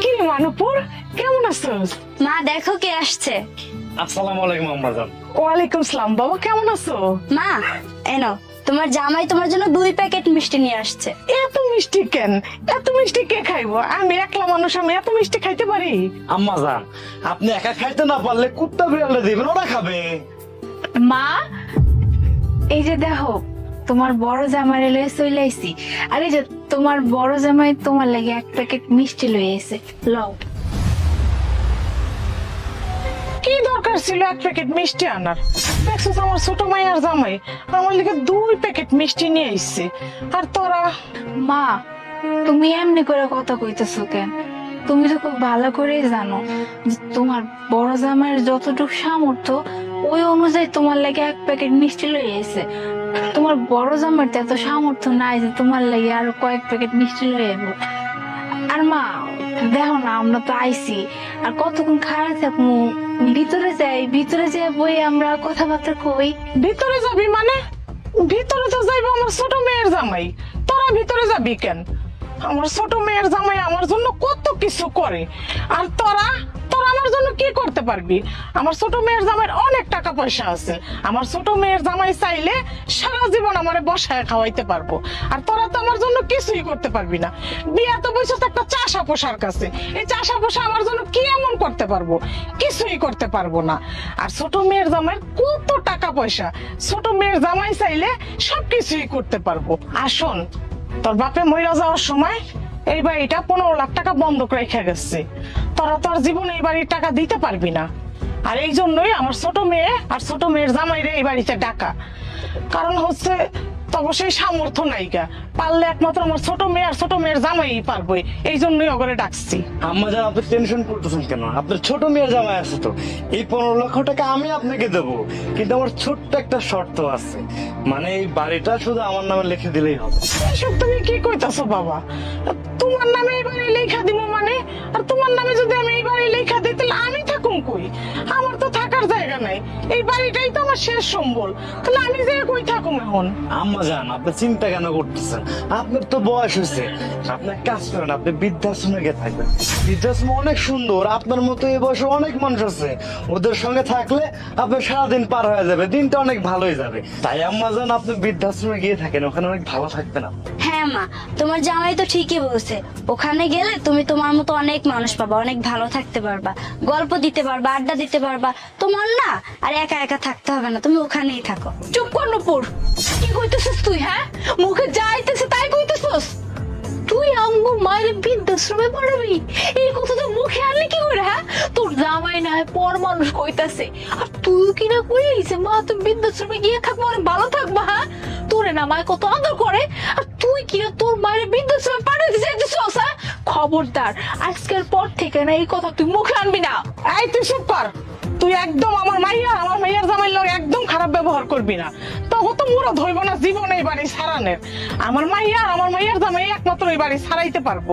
কি রে মানুপুর কেমন আছোস? মা দেখো কে আসছে। আসসালামু আলাইকুম আম্মাজান। ওয়ালাইকুম সালাম বাবা কেমন আছো? মা এনো তোমার জামাই তোমার জন্য দুই প্যাকেট মিষ্টি নিয়ে আসছে। এত মিষ্টি কেন? এত মিষ্টি কে খাইবো? আমি একলা মানুষ আমি এত মিষ্টি খাইতে পারি? আম্মাজান আপনি একা খাইতে না পারলে কুত্তা বিড়ালে দিবেন ওরা খাবে। মা এই যে দেখো তোমার বড় জামাই লয়ে চলে আইছি। আর যে তোমার বড় জামাই তোমার লাগে এক প্যাকেট মিষ্টি লয়ে এসে লও। কি দরকার ছিল এক প্যাকেট মিষ্টি আনার? দেখছিস আমার ছোট মাইয়ার জামাই আমার লিগে দুই প্যাকেট মিষ্টি নিয়ে আইছে। আর তোরা? মা তুমি এমনি করে কথা কইতেছো কেন? তুমি তো খুব ভালো করেই জানো যে তোমার বড় জামাইয়ের যতটুকু সামর্থ্য ওই অনুযায়ী তোমার লাগে এক প্যাকেট মিষ্টি এসে তোমার বড় জামাইয়ের তো এত সামর্থ্য নাই যে তোমার লাগে আরও কয়েক প্যাকেট মিষ্টি লয়ে যাব আর মা, দেখো না, আমরা তো আইছি। আর কতক্ষণ খারাপ থাকব? ভিতরে যাই ভিতরে যাই বই আমরা কথাবার্তা কই। ভিতরে যাবি মানে? ভিতরে তো যাইবো আমার ছোট মেয়ের জামাই। তোরা ভিতরে যাবি কেন? আমার ছোট মেয়ের জামাই আমার জন্য কত কিছু করে। আর তোরা? আমার জন্য কি করতে পারবি? আমার ছোট মেয়ের জামাইয়ের অনেক টাকা পয়সা আছে। আমার ছোট মেয়ের জামাই চাইলে সারা জীবন আমারে বসায় খাওয়াইতে পারব। আর তোরা তো আমার জন্য কিছুই করতে পারবি না। বিয়া তো বসে একটা চাষা পোষার কাছে। এই চাষা পোষা আমার জন্য কি এমন করতে পারব? কিছুই করতে পারব না। আর ছোট মেয়ের জামাইয়ের কত টাকা পয়সা? ছোট মেয়ের জামাই চাইলে সবকিছুই করতে পারব। আসুন তোর বাপে মহিলা যাওয়ার সময় এই বাড়িটা পনেরো লাখ টাকা বন্ধক রেখে গেছে। তোরা তোর জীবনে এই বাড়ির টাকা দিতে পারবি না। আর এই জন্যই আমার ছোট মেয়ে আর ছোট মেয়ের জামাইরে এই বাড়িতে ডাকা। কারণ হচ্ছে তবে সেই সামর্থ্য নাইকা পারলে একমাত্র আমার ছোট মেয়ে আর ছোট মেয়ের জামাই পারব এই জন্যই ওগরে ডাকছি। আম্মাজান আপনি টেনশন করতেছেন কেন? আপনার ছোট মেয়ের জামাই আছে তো। এই পনেরো লক্ষ টাকা আমি আপনাকে দেবো। কিন্তু আমার ছোট্ট একটা শর্ত আছে। মানে এই বাড়িটা শুধু আমার নামে লিখে দিলেই হবে। তুমি কি কইতাছো বাবা? তোমার নামে লেখা দিব মানে? আর তোমার নামে যদি আমি লেখা দিই, তাহলে আমি কই? আমার তো থাকার জায়গা নাই। এই বাড়িটাই তো আমার শেষ সম্বল। তাহলে আমি যে কই এখন? আম্মাজান আপনি চিন্তা কেন করতেছেন? আপনার তো বয়স হয়েছে। আপনি কাজ করেন, আপনি বৃদ্ধাশ্রমে গিয়ে থাকবেন। বৃদ্ধাশ্রম অনেক সুন্দর, আপনার মতো এই বয়সে অনেক মানুষ আছে। ওদের সঙ্গে থাকলে আপনার সারাদিন পার হয়ে যাবে, দিনটা অনেক ভালোই যাবে। তাই আম্মাজান আপনি বৃদ্ধাশ্রমে গিয়ে থাকেন, ওখানে অনেক ভালো থাকবেন আপনি। হ্যাঁ মা, তোমার জামাই তো ঠিকই বলছে। ওখানে গেলে তুমি তোমার মতো অনেক মানুষ পাবা, অনেক ভালো থাকতে পারবা, গল্প দিতে পারবা, আড্ডা দিতে পারবা। তোমার না আর একা একা থাকতে হবে না, তুমি ওখানেই থাকো। চুপ কর নুপুর। কি কইতেছিস তুই হ্যাঁ? মুখে যাইতেছে তাই কইতেছিস? তুই আমগো মায়ের বৃদ্ধাশ্রমে পড়াবি? এই কথা তো মুখে আনলি কি করে হ্যাঁ? তোর জামাই না হয় পর মানুষ কইতাছে। আর তুই কি না কইলিস মা তুমি বৃদ্ধাশ্রমে গিয়ে থাকব অনেক ভালো থাকবা হ্যাঁ? তোরে না মায় কত আদর করে। আর তুই কি না তোর মায়ের বৃদ্ধাশ্রমে পাঠাতে চাইতেছিস হ্যাঁ? খবরদার, আজকের পর থেকে না এই কথা তুই মুখে আনবি না। এই তুই চুপ কর। তুই একদম আমার মাইয়া, আমার মাইয়ার জামাইয়ের লোক একদম খারাপ ব্যবহার করবি না। তখন তো মুরো ধরব না, জীবন এই বাড়ি সারানের। আমার মাইয়া আর আমার মাইয়ার জামাই একমাত্র এই বাড়ি সারাইতে পারব।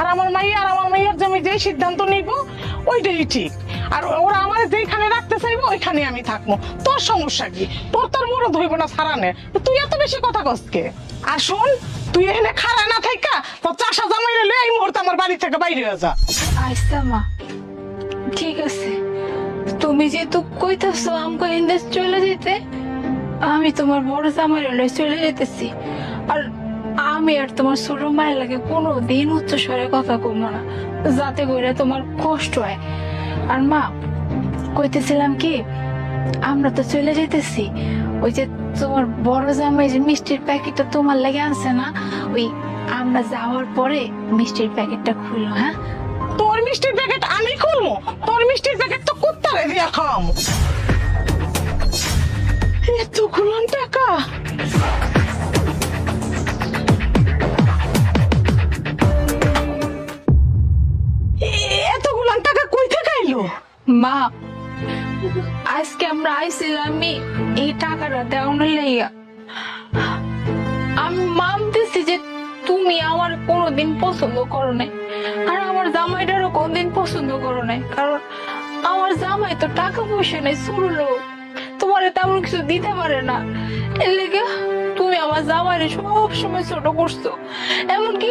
আর আমার মাইয়া আর আমার মাইয়ার জামাই যেই সিদ্ধান্ত নিব, ওইটাই ঠিক। আর ওরা আমার যেখানে রাখতে চাইব, ওইখানে আমি থাকব। তোর সমস্যা কি? তোর তোর মুরো ধরব না সারানে। তুই এত বেশি কথা কসকে আসুন তুই এখানে খাড়া না থাকা তোর চাষা জামাই রে এই মুহূর্তে আমার বাড়ি থেকে বাইরে হয়ে যা। আচ্ছা মা, ঠিক আছে। তুমি যেহেতু কইতাছো আমাকে ইন্দেশ চলে যেতে আমি তোমার বড় জামাই লয়ে চলে যেতেছি। আর আমি আর তোমার ছোট মায়ের লাগে কোনো দিন উচ্চ স্বরে কথা কমো না, যাতে করে তোমার কষ্ট হয়। আর মা, কইতেছিলাম কি, আমরা তো চলে যেতেছি। ওই যে তোমার বড় জামাই যে মিষ্টির প্যাকেটটা তোমার লাগে আনছে না, ওই আমরা যাওয়ার পরে মিষ্টির প্যাকেটটা খুললো হ্যাঁ? তোর মিষ্টির প্যাকেট আমি খুলবো? তোর মিষ্টির প্যাকেট তো কুত্তারে দিয়া খাম এতগুলো টাকা? এতগুলো টাকা কই থেকে আইলো? মা, আজকে আমরা আইছিলাম আমি এই টাকাটা দেওয়ানোর লেগা। আমি মানতেছি যে তুমি আমার কোনোদিন পছন্দ করো নাই, আর আমার জামাইটারও কোনদিন পছন্দ করো নাই, কারণ আমার জামাই তো টাকা পয়সা নেই শুরু লোক। তোমার তেমন কিছু দিতে পারে না। এর লেগে তুমি আমার আমার জামাইরে সব সময় ছোট করছ। এমনকি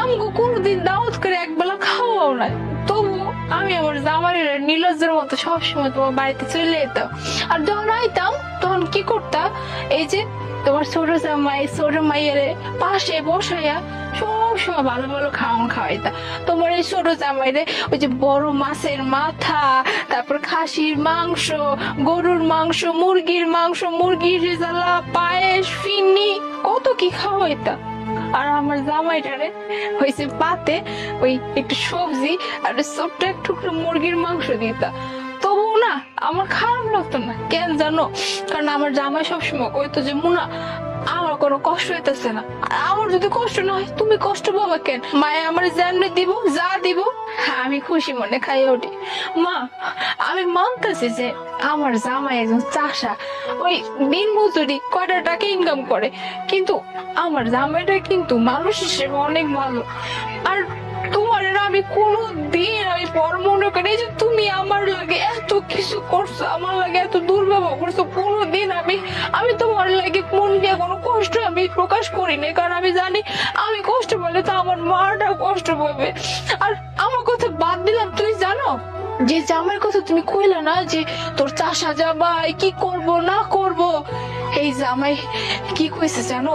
আমগো কোনোদিন দাওয়াত করে একবেলা খাওয়াও না তবু আমি আমার জামাইরে নীলজের মতো সবসময় তোমার বাড়িতে চলে যেতাম। আর যখন আইতাম, তখন কি করতাম এই যে তোমার ছোট জামাই, ছোট মাইয়ের পাশে বসাইয়া সব সময় ভালো ভালো খাওয়ান খাওয়াইতা। তোমার এই ছোট জামাইরে ওই যে বড় মাছের মাথা, তারপর খাসির মাংস, গরুর মাংস, মুরগির মাংস, মুরগির রেজালা পায়েস ফিন্নি কত কি খাওয়াইতা। আর আমার জামাইটারে হয়েছে পাতে ওই একটু সবজি আর ছোট্ট এক টুকরো মুরগির মাংস দিতা। তবুও না আমার খারাপ লাগতো না। কেন জানো? কারণ আমার জামাই সবসময় কইতো যে, মুনা, আমার কোনো কষ্ট হইতেছে না। আর আমার যদি কষ্ট না হয়, তুমি কষ্ট পাবা কেন? মায়ে আমার যেমনি দিব, যা দিব, আমি খুশি মনে খাই উঠি। মা, আমি মানতেছি যে, আমার জামাই একজন চাষা। ওই দিন মজুরি কয়টা টাকা ইনকাম করে। কিন্তু আমার জামাইটা কিন্তু মানুষ হিসেবে অনেক ভালো। আর আমি কোনো দিন আমি পর মনে করি যে তুমি আমার লাগে এত কিছু করছ, আমার লাগে এত দুর্ব্যবহার করছ কোনো দিন আমি আমি তোমার লাগে মন দিয়ে কোনো কষ্ট আমি প্রকাশ করি না কারণ আমি জানি আমি কষ্ট পেলে তো আমার মাটা কষ্ট পাবে। আর আমার কথা বাদ দিলাম, তুই জানো যে জামাইয়ের কথা তুমি কইলা না যে তোর চাষা জামাই কি করব, না করব? এই জামাই কি কইছে জানো?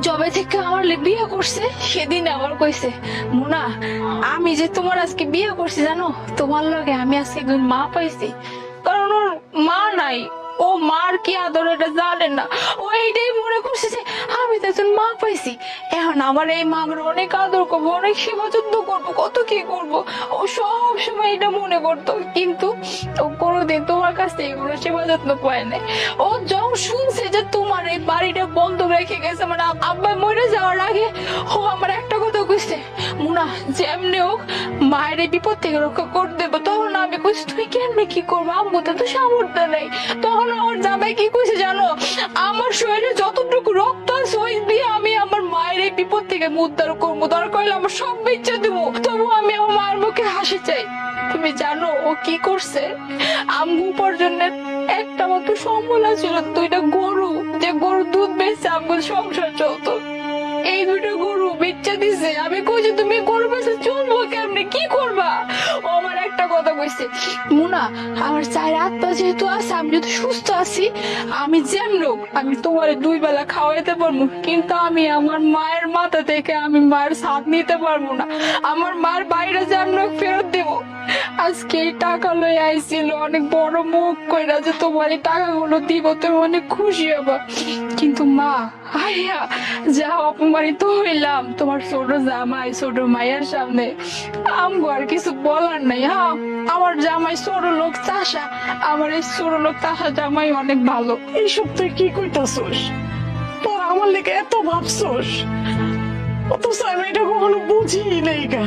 জবে থেকে আমার বিয়ে করছে, সেদিন আমার কইছে, মুনা, আমি যে তোমার আজকে বিয়ে করছি, জানো? তোমার লগে আমি আজকে একজন মা পাইছি। কারণ ওর মা নাই, ও মার কি আদর এটা জানে না। ও এইটাই মনে করছে যে, আমি তো একজন মা পাইছি। এখন আমার এই মাগর অনেক আদর করব, অনেক সেবা যত্ন করব, কত কি করব? ও সব সময় এটা মনে করতো। কিন্তু ও কোনোদিন তোমার কাছ থেকে কোনো সেবা যত্ন পায় নাই। ও যখন শুনছে যে তোমার এই বাড়িটা বন্ধ রেখে গেছে মানে আব্বা মরে যাওয়ার আগে ও আমার একটা কথা কইছে, মুনা, যেমনি হোক মায়ের এই বিপদ থেকে রক্ষা করে দেবো, তখন আমি কইছি, তুই কেমনে কি করব? আম্মুতে তো সামর্থ্য নেই। তখন আমার জামাই কি কইছে জানো? আমার শরীরে যতটুকু রক্ত আছে, ওই দিয়ে আমি আমার মায়ের এই বিপদ থেকে উদ্ধার করব, দরকার হলে আমার সব বেচে দেবো। তবু আমি হাসি চাই। তুমি জানো ও কি করছে? আমগু উপার্জনের একটা মাত্র সম্বল ছিল দুইটা গরু। যে গরু দুধ বেশি আমগুলো সংসার চলতো। এই দুটো গরু বেচা দিছে। আমি কইছি তুমি গরু বেচে চলবো কেমনে? কি করবা? ও আমার একটা কথা কইছে, মুনা, আমার চায়ের আত্মা যেহেতু আছে, আমি যদি সুস্থ আছি, আমি যেমন আমি তোমার দুই বেলা খাওয়াইতে পারব, কিন্তু আমি আমার মায়ের মাথা থেকে আমি মায়ের সাথ নিতে পারব না। আমার মায়ের বাইরে যেমন ফেরত দেবো। আজকে এই টাকা লই আইছিল, অনেক বড় মুখ কইরা যে তোমার এই টাকাগুলো দিব, তুমি অনেক খুশি হবা। কিন্তু মা আইয়া যা অপমানিত হইলাম, তোমার ছোট জামাই, ছোট মায়ের সামনে, আমগো আর কিছু বলার নাই হ্যাঁ আমার জামাই ছোট লোক চাষা, আমার এই ছোট লোক চাষা জামাই অনেক ভালো। এইসব তুই কি কইতাছস? তোর আমার লেগে এত ভাবছস? অথচ আমি এটা কখনো বুঝি নাই গা।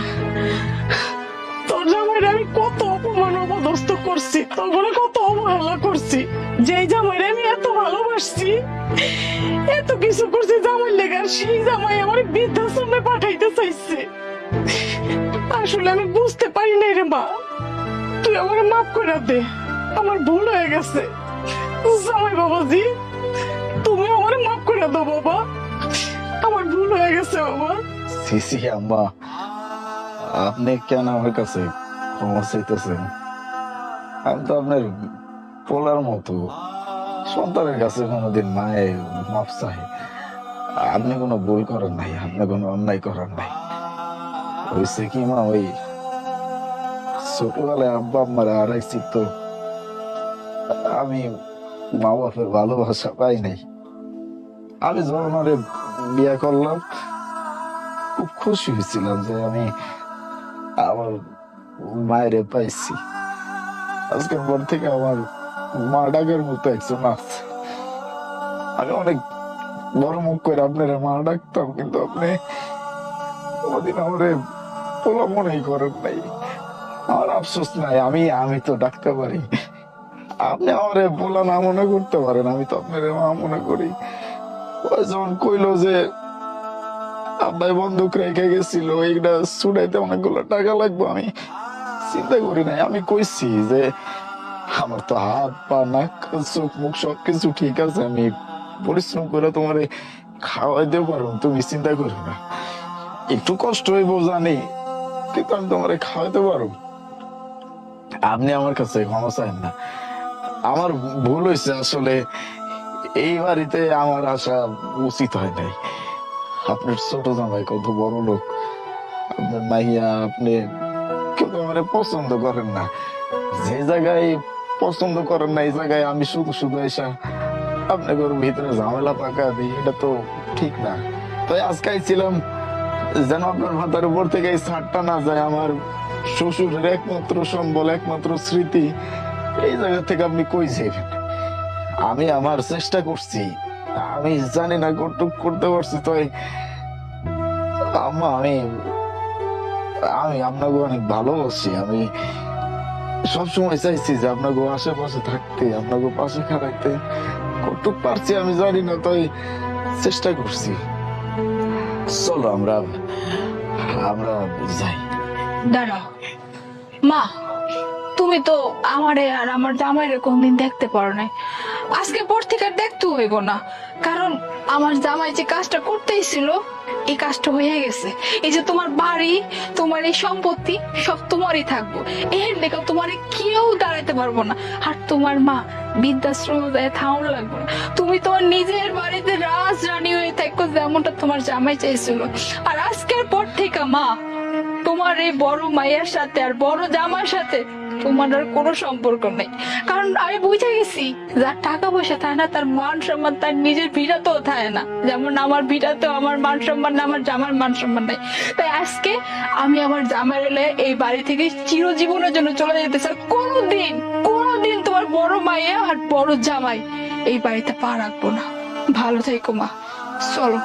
আমি কত অপমান অপদস্থ করছি তোর কত অবহেলা করছি। যেই জামাইরে আমি এত ভালোবাসছি, এত কিছু করছি জামাই লেগে সেই জামাই আমার বৃদ্ধাশ্রমে পাঠাইতে চাইছে। আসলে আমি বুঝতে পারি নাই রে মা। তুই আমার মাফ করে দে, আমার ভুল হয়ে গেছে। জামাই বাবাজি, তুমি আমার মাফ করে দাও বাবা। আমার ভুল হয়ে গেছে বাবা। সিসি আম্মা। আপনি কেন আমার কাছে ক্ষমা আমি তো আপনার পোলার মতো। সন্তানের কাছে কোনোদিন মায়ের মাপ চাই। আপনি কোনো ভুল করেন নাই, আপনি কোনো অন্যায় করেন নাই। হয়েছে কি মা ওই ছোটবেলায় আব্বা আম্মারা হারাইছি তো আমি মা বাপের ভালোবাসা পাই নাই। আমি যখন ওরে বিয়ে করলাম, খুব খুশি হয়েছিলাম যে আমি আমার মায়ের পাইছি। আজকের পর থেকে আমার মা ডাকের মতো একজন আছে। আমি অনেক বড় মুখ করে আপনার মা ডাকতাম, কিন্তু আপনি কোনদিন আমারে পোলা মনেই করেন নাই। আমার আফসোস নাই, আমি আমি তো ডাকতে পারি। আপনি আমারে পোলা না মনে করতে পারেন, আমি তো আপনার মা মনে করি। যখন কইলো যে, আব্বাই বন্দুক রেখে গেছিল এইটা ছুটাইতে অনেকগুলো টাকা লাগবে, আমি চিন্তা করি নাই। আমি কইছি যে, আমার তো হাত, পা, নাক, চোখ, মুখ সবকিছু ঠিক আছে। আমি পরিশ্রম করে তোমারে খাওয়াইতে পারো তুমি চিন্তা করো না। একটু কষ্ট হইব, জানি, কিন্তু আমি তোমারে খাওয়াইতে পারো আপনি আমার কাছে ক্ষমা চান না। আমার ভুল হয়েছে আসলে, এই বাড়িতে আমার আসা উচিত হয় নাই। আপনার ছোট জামাই কত বড় লোক। আপনার মাইয়া, আপনি কেউ পছন্দ করেন না। যে জায়গায় পছন্দ করেন না, এই জায়গায় আমি শুধু শুধু এসা আপনাদের ভিতরে ঝামেলা পাকা দিই, এটা তো ঠিক না। তাই আজকে ছিলাম যেন আপনার মাথার উপর থেকে এই ছাড়টা না যায়, আমার শ্বশুরের একমাত্র সম্বল, একমাত্র স্মৃতি, এই জায়গা থেকে আপনি কই যাবেন? আমি আমার চেষ্টা করছি, আমি জানি না কতটুক করতে পারছি, তাই আম্মা আমি আমি আপনাকে অনেক ভালোবাসি। আমি সবসময় চাইছি যে আপনাকে আশেপাশে থাকতে, আপনাকে পাশে খারাইতে কতটুক পারছি আমি জানি না, তাই চেষ্টা করছি। চলো আমরা আমরা যাই। দাঁড়াও। মা, তুমি তো আমারে আর আমার জামাইরে কোনদিন দেখতে পারো নাই। আজকে পর থেকে দেখতে হইব না। কারণ আমার জামাই যে কাজটা করতেই ছিল এই কাজটা হয়ে গেছে। এই যে তোমার বাড়ি, তোমার এই সম্পত্তি, সব তোমারই থাকব। এর দেখো তোমার কেউ দাঁড়াতে পারব না। আর তোমার মা বৃদ্ধাশ্রম দেয় থাউন লাগবে না। তুমি তোমার নিজের বাড়িতে রাজ রানী হয়ে থাকো যেমনটা তোমার জামাই চাইছিল। আর আজকের পর থেকে মা, তোমার এই বড় মায়ের সাথে আর বড় জামার সাথে তোমার আর কোনো সম্পর্ক নেই। কারণ আমি বুঝে গেছি, যার টাকা পয়সা থাকে না, তার মান সম্মান, তার নিজের ভিড়াতেও থাকে না। যেমন আমার ভিড়াতেও আমার মান সম্মান না, আমার জামার মান সম্মান নাই। তাই আজকে আমি আমার জামাই এলে এই বাড়ি থেকে চিরজীবনের জন্য চলে যেতে চাই। কোনোদিন কোনোদিন তোমার বড় মায়ে আর বড় জামাই এই বাড়িতে পা রাখব না। ভালো থেকো মা। চলো।